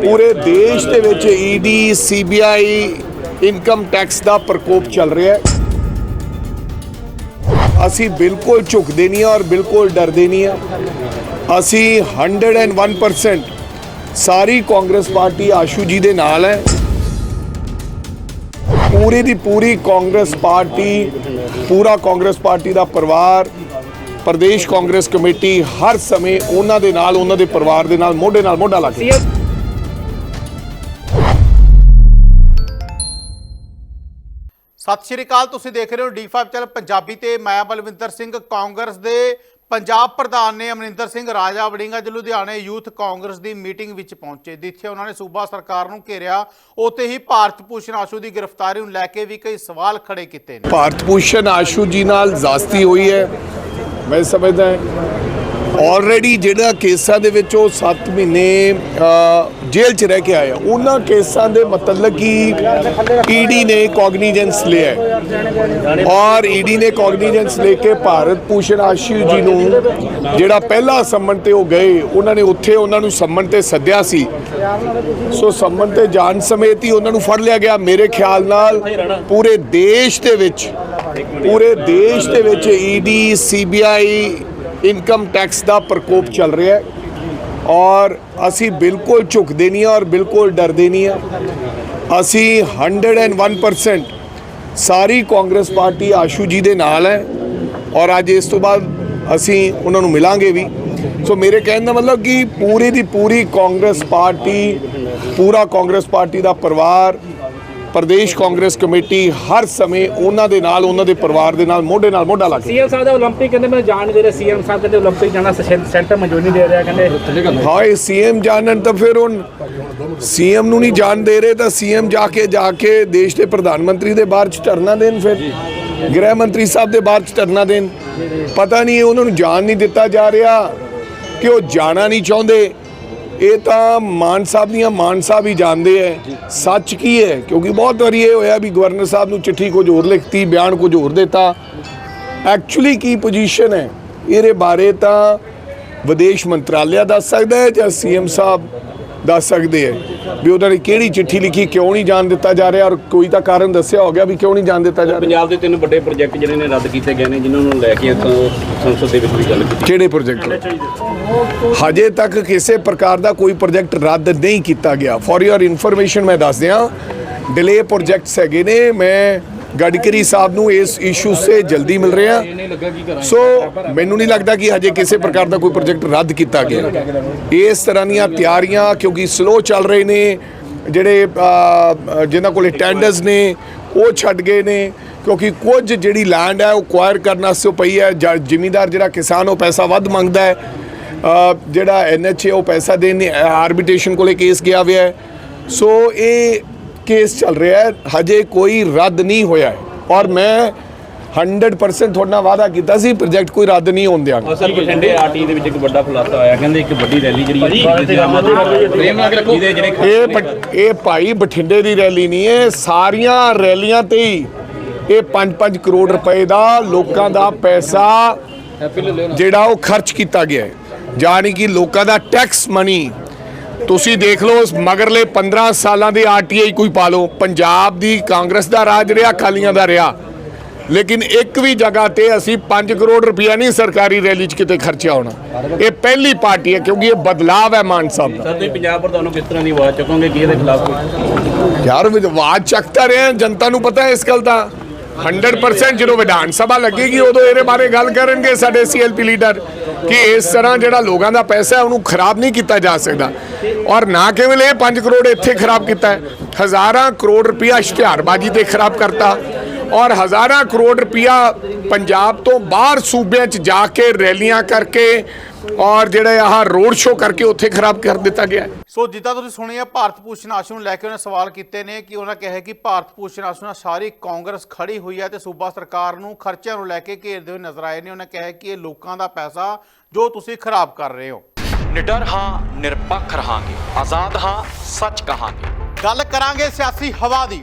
ਪੂਰੇ ਦੇਸ਼ ਦੇ ਵਿੱਚ ਈਡੀ, ਸੀਬੀਆਈ ਇਨਕਮ ਟੈਕਸ ਦਾ ਪ੍ਰਕੋਪ ਚੱਲ ਰਿਹਾ ਹੈ। ਅਸੀਂ ਬਿਲਕੁਲ ਝੁਕਦੇ ਨਹੀਂ ਹਾਂ ਔਰ ਬਿਲਕੁਲ ਡਰਦੇ ਨਹੀਂ ਹਾਂ। ਅਸੀਂ 101% ਸਾਰੀ ਕਾਂਗਰਸ ਪਾਰਟੀ ਆਸ਼ੂ ਜੀ ਦੇ ਨਾਲ ਹੈ। ਪੂਰੀ ਦੀ ਪੂਰੀ ਕਾਂਗਰਸ ਪਾਰਟੀ, ਪੂਰਾ ਕਾਂਗਰਸ ਪਾਰਟੀ ਦਾ ਪਰਿਵਾਰ, ਪ੍ਰਦੇਸ਼ ਕਾਂਗਰਸ ਕਮੇਟੀ ਹਰ ਸਮੇਂ ਉਹਨਾਂ ਦੇ ਨਾਲ, ਉਹਨਾਂ ਦੇ ਪਰਿਵਾਰ ਦੇ ਨਾਲ, ਮੋਢੇ ਨਾਲ ਮੋਢਾ ਲਾ ਕੇ। ਸਤਿ ਸ਼੍ਰੀ ਅਕਾਲ, ਤੁਸੀਂ ਦੇਖ ਰਹੇ ਹੋ D5 ਚੈਨਲ ਪੰਜਾਬੀ ਤੇ ਮੈਂ ਬਲਵਿੰਦਰ ਸਿੰਘ, ਕਾਂਗਰਸ ਦੇ ਪੰਜਾਬ ਪ੍ਰਧਾਨ ਨੇ ਅਮਰਿੰਦਰ ਸਿੰਘ ਰਾਜਾ ਵੜਿੰਗ ਅੱਜ ਲੁਧਿਆਣੇ ਯੂਥ ਕਾਂਗਰਸ ਦੀ ਮੀਟਿੰਗ ਵਿੱਚ ਪਹੁੰਚੇ, ਜਿੱਥੇ ਉਹਨਾਂ ਨੇ ਸੂਬਾ ਸਰਕਾਰ ਨੂੰ ਘੇਰਿਆ, ਉੱਥੇ ਹੀ ਭਾਰਤ ਭੂਸ਼ਣ ਆਸ਼ੂ ਦੀ ਗ੍ਰਿਫਤਾਰੀ ਨੂੰ ਲੈ ਕੇ ਵੀ ਕਈ ਸਵਾਲ ਖੜੇ ਕੀਤੇ ਨੇ। ਭਾਰਤ ਭੂਸ਼ਣ ਆਸ਼ੂ ਜੀ ਨਾਲ ਜ਼ਾਸਤੀ ਹੋਈ ਹੈ, ਮੈਂ ਸਮਝਦਾ ਆਲਰੇਡੀ ਜਿਹੜਾ ਕੇਸਾਂ ਦੇ ਵਿੱਚ ਉਹ 7 ਮਹੀਨੇ ਜੇਲ੍ਹ 'ਚ ਰਹਿ ਕੇ ਆਇਆ ਉਹਨਾਂ ਕੇਸਾਂ ਦੇ ਮਤਲਬ ਕਿ ਈਡੀ ਨੇ ਕੌਗਨੀਜੈਂਸ ਲਿਆ ਹੈ। ਔਰ ਈਡੀ ਨੇ ਕੌਗਨੀਜੈਂਸ ਲੈ ਕੇ ਭਾਰਤ ਭੂਸ਼ਣ ਆਸ਼ੂ ਜੀ ਨੂੰ ਜਿਹੜਾ ਪਹਿਲਾ ਸੰਮਨ ਤੇ ਉਹ ਗਏ, ਉਹਨਾਂ ਨੇ ਉੱਥੇ ਉਹਨਾਂ ਨੂੰ ਸੰਮਨ ਤੇ ਸੱਦਿਆ ਸੀ। ਸੋ ਸੰਮਨ ਤੇ ਜਾਣ ਸਮੇਤ ਹੀ ਉਹਨਾਂ ਨੂੰ ਫੜ ਲਿਆ ਗਿਆ। ਮੇਰੇ ਖਿਆਲ ਨਾਲ ਪੂਰੇ ਦੇਸ਼ ਦੇ ਵਿੱਚ, ਪੂਰੇ ਦੇਸ਼ ਦੇ ਵਿੱਚ ਈਡੀ ਸੀਬੀਆਈ ਇਨਕਮ ਟੈਕਸ ਦਾ ਪ੍ਰਕੋਪ ਚੱਲ ਰਿਹਾ ਹੈ ਔਰ ਅਸੀਂ ਬਿਲਕੁਲ ਝੁਕਦੇ ਨਹੀਂ ਹਾਂ ਔਰ ਬਿਲਕੁਲ ਡਰਦੇ ਨਹੀਂ ਹਾਂ। ਅਸੀਂ 101% ਸਾਰੀ ਕਾਂਗਰਸ ਪਾਰਟੀ ਆਸ਼ੂ ਜੀ ਦੇ ਨਾਲ ਹੈ ਔਰ ਅੱਜ ਇਸ ਤੋਂ ਬਾਅਦ ਅਸੀਂ ਉਹਨਾਂ ਨੂੰ ਮਿਲਾਂਗੇ ਵੀ। ਸੋ ਮੇਰੇ ਕਹਿਣ ਦਾ ਮਤਲਬ ਕਿ ਪੂਰੀ ਦੀ ਪੂਰੀ ਕਾਂਗਰਸ ਪਾਰਟੀ, ਪੂਰਾ ਕਾਂਗਰਸ ਪਾਰਟੀ ਦਾ ਪਰਿਵਾਰ ਪ੍ਰਦੇਸ਼ ਕਾਂਗਰਸ ਕਮੇਟੀ ਹਰ ਸਮੇਂ ਉਹਨਾਂ ਦੇ ਨਾਲ ਉਹਨਾਂ ਦੇ ਪਰਿਵਾਰ ਦੇ ਨਾਲ ਮੋਢੇ ਨਾਲ ਮੋਢਾ ਲਾ ਕੇ ਸੀਐਮ ਸਾਹਿਬ ਦਾ 올림픽 ਕਹਿੰਦੇ ਮੈਂ ਜਾਣ ਦੇ ਰਿਹਾ ਸੀਐਮ ਸਾਹਿਬ ਕਹਿੰਦੇ 올림픽 ਜਾਣਾ ਸੈਂ- ਸੈਂਟਰ ਮਨਜ਼ੂਰੀ ਨਹੀਂ ਦੇ ਰਿਹਾ ਕਹਿੰਦੇ ਹਾਏ ਸੀਐਮ ਜਾਣਨ ਤਾਂ ਫਿਰ ਹੁਣ ਸੀਐਮ ਨੂੰ ਨਹੀਂ ਜਾਣ ਦੇ ਰਹੇ ਤਾਂ ਸੀਐਮ ਜਾ ਕੇ ਜਾ ਕੇ ਦੇਸ਼ ਦੇ ਪ੍ਰਧਾਨ ਮੰਤਰੀ ਦੇ ਬਾਹਰ ਚ ਧਰਨਾ ਦੇਣ ਫਿਰ ਗ੍ਰਹਿ ਮੰਤਰੀ ਸਾਹਿਬ ਦੇ ਬਾਹਰ ਚ ਧਰਨਾ ਦੇਣ ਪਤਾ ਨਹੀਂ ਉਹਨਾਂ ਨੂੰ ਜਾਣ ਨਹੀਂ ਦਿੱਤਾ ਜਾ ਰਿਹਾ ਕਿ ਉਹ ਜਾਣਾ ਨਹੀਂ ਚਾਹੁੰਦੇ ਇਹ ਤਾਂ ਮਾਨ ਸਾਹਿਬ ਦੀਆਂ ਮਾਨ ਸਾਹਿਬ ਹੀ ਜਾਣਦੇ ਐ। ਸੱਚ ਕੀ ਹੈ ਕਿਉਂਕਿ ਬਹੁਤ ਵਾਰੀ ਇਹ ਹੋਇਆ ਵੀ ਗਵਰਨਰ ਸਾਹਿਬ ਨੂੰ ਚਿੱਠੀ ਕੁਝ ਹੋਰ ਲਿਖਤੀ ਬਿਆਨ ਕੁਝ ਹੋਰ ਦਿੱਤਾ। ਐਕਚੁਅਲੀ ਕੀ ਪੋਜੀਸ਼ਨ ਹੈ ਇਹਦੇ ਬਾਰੇ ਤਾਂ ਵਿਦੇਸ਼ ਮੰਤਰਾਲਿਆ ਦੱਸ ਸਕਦਾ ਹੈ ਜਾਂ ਸੀਐਮ ਸਾਹਿਬ ਦੱਸ ਸਕਦੇ ਹੈ ਵੀ ਉਹਨਾਂ ਨੇ ਕਿਹੜੀ ਚਿੱਠੀ ਲਿਖੀ ਕਿਉਂ ਨਹੀਂ ਜਾਣ ਦਿੱਤਾ ਜਾ ਰਿਹਾ ਔਰ ਕੋਈ ਤਾਂ ਕਾਰਨ ਦੱਸਿਆ ਹੋ ਗਿਆ ਵੀ ਕਿਉਂ ਨਹੀਂ ਜਾਣ ਦਿੱਤਾ ਜਾ ਰਿਹਾ? ਪੰਜਾਬ ਦੇ ਤਿੰਨ ਵੱਡੇ ਪ੍ਰੋਜੈਕਟ ਜਿਹੜੇ ਨੇ ਰੱਦ ਕੀਤੇ ਗਏ ਨੇ ਜਿਨ੍ਹਾਂ ਨੂੰ ਲੈ ਕੇ ਆਪਾਂ ਸੰਸਦ ਦੇ ਵਿੱਚ ਵੀ ਗੱਲ ਕੀਤੀ। ਕਿਹੜੇ ਪ੍ਰੋਜੈਕਟ ਹਜੇ ਤੱਕ ਕਿਸੇ ਪ੍ਰਕਾਰ ਦਾ ਕੋਈ ਪ੍ਰੋਜੈਕਟ ਰੱਦ ਨਹੀਂ ਕੀਤਾ ਗਿਆ। ਫॉर ਯੋਰ ਇਨਫੋਰਮੇਸ਼ਨ ਮੈਂ ਦੱਸ ਦਿਆਂ ਡਿਲੇ ਪ੍ਰੋਜੈਕਟਸ ਹੈਗੇ ਨੇ ਮੈਂ ਗਡਕਰੀ ਸਾਹਿਬ ਨੂੰ ਇਸ ਇਸ਼ੂ ਸੇ ਜਲਦੀ ਮਿਲ ਰਿਹਾ ਸੋ ਮੈਨੂੰ ਨਹੀਂ ਲੱਗਦਾ ਕਿ ਹਜੇ ਕਿਸੇ ਪ੍ਰਕਾਰ ਦਾ ਕੋਈ ਪ੍ਰੋਜੈਕਟ ਰੱਦ ਕੀਤਾ ਗਿਆ। ਇਸ ਤਰ੍ਹਾਂ ਦੀਆਂ ਤਿਆਰੀਆਂ ਕਿਉਂਕਿ ਸਲੋ ਚੱਲ ਰਹੇ ਨੇ ਜਿਹੜੇ ਅ, ਜਿਨ੍ਹਾਂ ਕੋਲੇ ਟੈਂਡਰਸ ਨੇ ਉਹ ਛੱਡ ਗਏ ਨੇ। ਕਿਉਂਕਿ ਕੁਝ ਜਿਹੜੀ ਲੈਂਡ ਹੈ ਉਹ ਕੁਆਇਰ ਕਰਨ ਵਾਸਤੇ ਪਈ ਹੈ। ਜ਼ਿਮੀਦਾਰ ਜਿਹੜਾ ਕਿਸਾਨ ਉਹ ਪੈਸਾ ਵੱਧ ਮੰਗਦਾ ਹੈ। ਅ, ਜਿਹੜਾ ਐਨਐਚਏ ਉਹ ਪੈਸਾ ਦੇਣ ਆਰਬਿਟ੍ਰੇਸ਼ਨ ਕੋਲੇ ਕੇਸ ਗਿਆ ਹੋਇਆ ਹੈ। ਸੋ ਇਹ ਕੇਸ ਚੱਲ ਰਿਹਾ ਹੈ ਹਜੇ ਕੋਈ ਰੱਦ ਨਹੀਂ ਹੋਇਆ ਹੈ। ਔਰ ਮੈਂ 100% ਤੁਹਾਡੇ ਨਾਲ ਵਾਅਦਾ ਕੀਤਾ ਸੀ ਪ੍ਰੋਜੈਕਟ ਕੋਈ ਰੱਦ ਨਹੀਂ ਹੋਣ ਦਿਆਂਗਾ। ਅਸਲ ਬਠਿੰਡੇ ਆਰਟੀ ਦੇ ਵਿੱਚ ਇੱਕ ਵੱਡਾ ਖੁਲਾਸਾ ਹੋਇਆ ਕਹਿੰਦੇ ਇੱਕ ਵੱਡੀ ਰੈਲੀ ਜਿਹੜੀ ਇਹ ਇਹ ਭਾਈ ਬਠਿੰਡੇ ਦੀ ਰੈਲੀ ਨਹੀਂ ਹੈ ਸਾਰੀਆਂ ਰੈਲੀਆਂ ਤੇ ਹੀ ਇਹ 5-5 ਕਰੋੜ ਰੁਪਏ ਦਾ ਲੋਕਾਂ ਦਾ ਪੈਸਾ ਜਿਹੜਾ ਉਹ ਖਰਚ ਕੀਤਾ ਗਿਆ ਹੈ। ਯਾਨੀ ਕਿ ਲੋਕਾਂ ਦਾ ਟੈਕਸ ਮਨੀ ਤੁਸੀਂ ਦੇਖ ਲਓ ਉਸ ਮਗਰਲੇ 15 ਸਾਲਾਂ ਦੇ ਆਰਟੀਆਈ ਕੋਈ ਪਾ ਲਓ। ਪੰਜਾਬ ਦੀ ਕਾਂਗਰਸ ਦਾ ਰਾਜ ਰਿਹਾ ਅਕਾਲੀਆਂ ਦਾ ਰਿਹਾ। ਲੇਕਿਨ ਇੱਕ ਵੀ ਜਗ੍ਹਾ ਤੇ ਅਸੀਂ 5 ਕਰੋੜ ਰੁਪਇਆ ਨਹੀਂ ਸਰਕਾਰੀ ਰੈਲੀ 'ਚ ਕਿਤੇ ਖਰਚਿਆ ਹੋਣਾ। ਇਹ ਪਹਿਲੀ ਪਾਰਟੀ ਹੈ ਕਿਉਂਕਿ ਇਹ ਬਦਲਾਵ ਹੈ ਮਾਨ ਸਾਹਿਬ ਦਾ। ਸਰ ਤੁਸੀਂ ਪੰਜਾਬ ਪ੍ਰਧਾਨ ਨੂੰ ਕਿਸ ਤਰ੍ਹਾਂ ਦੀ ਆਵਾਜ਼ ਚੁੱਕੋਗੇ? ਕਿ ਇਹਦੇ ਖਿਲਾਫ ਯਾਰ ਵੀ ਆਵਾਜ਼ ਚੱਕਦਾ ਰਿਹਾ ਜਨਤਾ ਨੂੰ ਪਤਾ ਹੈ ਇਸ ਗੱਲ ਦਾ। 100% ਜਦੋਂ ਵਿਧਾਨ ਸਭਾ ਲੱਗੇਗੀ ਉਦੋਂ ਇਹਦੇ ਬਾਰੇ ਗੱਲ ਕਰਨਗੇ ਸਾਡੇ ਸੀਐਲਪੀ ਲੀਡਰ ਕਿ ਇਸ ਤਰ੍ਹਾਂ ਜਿਹੜਾ ਲੋਕਾਂ ਦਾ ਪੈਸਾ ਹੈ, ਉਹਨੂੰ ਖਰਾਬ ਨਹੀਂ ਕੀਤਾ ਜਾ ਸਕਦਾ। ਔਰ ਨਾ ਕੇਵਲ ਇਹ 5 ਕਰੋੜ ਇੱਥੇ ਖਰਾਬ ਕੀਤਾ ਹੈ। ਹਜ਼ਾਰਾਂ ਕਰੋੜ ਰੁਪਇਆ ਇਸ਼ਤਿਹਾਰਬਾਜ਼ੀ ਤੇ ਖਰਾਬ ਕਰਤਾ। ਔਰ ਹਜ਼ਾਰਾਂ ਕਰੋੜ ਰੁਪਇਆ ਪੰਜਾਬ ਤੋਂ ਬਾਹਰ ਸੂਬਿਆਂ 'ਚ ਜਾ ਕੇ ਰੈਲੀਆਂ ਕਰਕੇ ਔਰ ਜਿਹੜੇ ਆਹ ਰੋਡ ਸ਼ੋਅ ਕਰਕੇ ਉੱਥੇ ਖਰਾਬ ਕਰ ਦਿੱਤਾ ਗਿਆ ਸੋ ਜਿੱਦਾਂ ਤੁਸੀਂ ਸੁਣਿਆ ਭਾਰਤ ਭੂਸ਼ਣ ਆਸ਼ੂ ਨੂੰ ਲੈ ਕੇ ਉਹਨੇ ਸਵਾਲ ਕੀਤੇ ਨੇ ਕਿ ਉਹਨਾਂ ਕਿਹਾ ਕਿ ਭਾਰਤ ਭੂਸ਼ਣ ਆਸ਼ੂ ਨਾਲ ਸਾਰੀ ਕਾਂਗਰਸ ਖੜੀ ਹੋਈ ਹੈ ਤੇ ਸੂਬਾ ਸਰਕਾਰ ਨੂੰ ਖਰਚਿਆਂ ਨੂੰ ਲੈ ਕੇ ਘੇਰਦੇ ਹੋਏ ਨਜ਼ਰ ਆਏ ਨੇ। ਉਹਨਾਂ ਕਿਹਾ ਕਿ ਇਹ ਲੋਕਾਂ ਦਾ ਪੈਸਾ ਜੋ ਤੁਸੀਂ ਖਰਾਬ ਕਰ ਰਹੇ ਹੋ। ਨਿਡਰ ਹਾਂ ਨਿਰਪੱਖ ਰਹਾਂਗੇ। ਆਜ਼ਾਦ ਹਾਂ ਸੱਚ ਕਹਾਂਗੇ। ਗੱਲ ਕਰਾਂਗੇ ਸਿਆਸੀ ਹਵਾ ਦੀ।